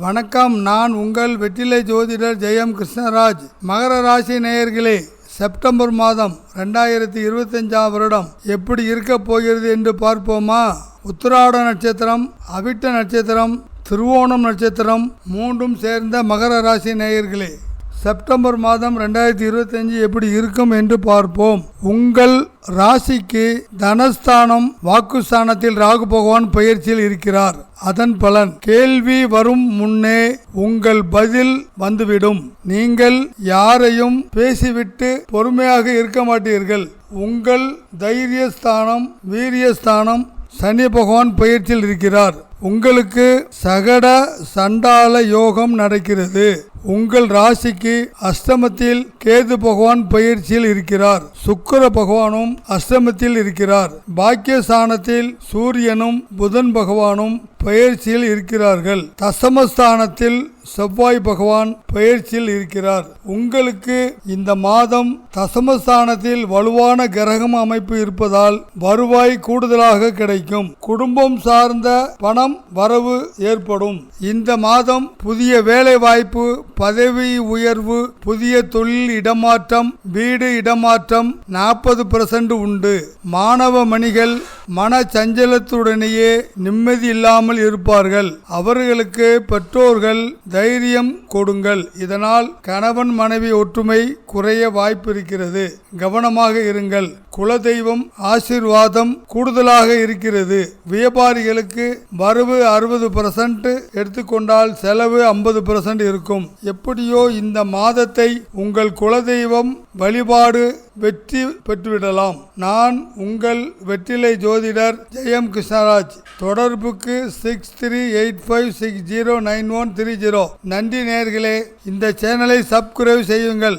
வணக்கம் நான் உங்கள் வெற்றிலை ஜோதிடர் ஜெயம் கிருஷ்ணராஜ். மகர ராசி நேயர்களே செப்டம்பர் மாதம் ரெண்டாயிரத்தி இருபத்தஞ்சாம் வருடம் எப்படி இருக்க போகிறது என்று பார்ப்போமா? உத்திராட நட்சத்திரம் அவிட்ட நட்சத்திரம் திருவோணம் நட்சத்திரம் மூன்றும் சேர்ந்த மகர ராசி நேயர்களே செப்டம்பர் மாதம் ரெண்டாயிரத்தி இருபத்தஞ்சு எப்படி இருக்கும் என்று பார்ப்போம். உங்கள் ராசிக்கு தனஸ்தானம் வாக்குஸ்தானத்தில் ராகு பகவான் பயிற்சியில் இருக்கிறார். அதன் பலன் கேள்வி வரும் முன்னே உங்கள் பதில் வந்துவிடும். நீங்கள் யாரையும் பேசிவிட்டு பொறுமையாக இருக்க மாட்டீர்கள். உங்கள் தைரியஸ்தானம் வீரியஸ்தானம் சனி பகவான் பயிற்சியில் இருக்கிறார். உங்களுக்கு சகட சண்டால யோகம் நடக்கிறது. உங்கள் ராசிக்கு அஷ்டமத்தில் கேது பகவான் பயிற்சியில் இருக்கிறார். சுக்கர பகவானும் அஷ்டமத்தில் இருக்கிறார். பாக்கியஸ்தானத்தில் சூரியனும் புதன் பகவானும் பயிற்சியில் இருக்கிறார்கள். தசமஸ்தானத்தில் செவ்வாய் பகவான் பயிற்சியில் இருக்கிறார். உங்களுக்கு இந்த மாதம் தசமஸ்தானத்தில் வலுவான கிரகம் அமைப்பு இருப்பதால் வருவாய் கூடுதலாக கிடைக்கும். குடும்பம் சார்ந்த பணம் வரவு ஏற்படும். இந்த மாதம் புதிய வேலை வாய்ப்பு பதவி உயர்வு புதிய தொழில் இடமாற்றம் வீடு இடமாற்றம் நாற்பது உண்டு. மாணவ மணிகள் மன சஞ்சலத்துடனேயே நிம்மதி இல்லாமல் இருப்பார்கள். அவர்களுக்கு பெற்றோர்கள் தைரியம் கொடுங்கள். இதனால் கணவன் மனைவி ஒற்றுமை குறைய வாய்ப்பு இருக்கிறது. கவனமாக இருங்கள். குலதெய்வம் ஆசீர்வாதம் கூடுதலாக இருக்கிறது. வியாபாரிகளுக்கு வரவு அறுபது பர்சன்ட் எடுத்துக்கொண்டால் செலவு ஐம்பது பர்சன்ட் இருக்கும். எப்படியோ இந்த மாதத்தை உங்கள் குலதெய்வம் வழிபாடு வெற்றி பெற்றுவிடலாம். நான் உங்கள் வெற்றிலை ஜோதிடர் ஜெயம் கிருஷ்ணராஜ். தொடர்புக்கு six three eight five six zero nine one three zero. நன்றி நேர்களே இந்த சேனலை சப்ஸ்கிரைப் செய்யுங்கள்.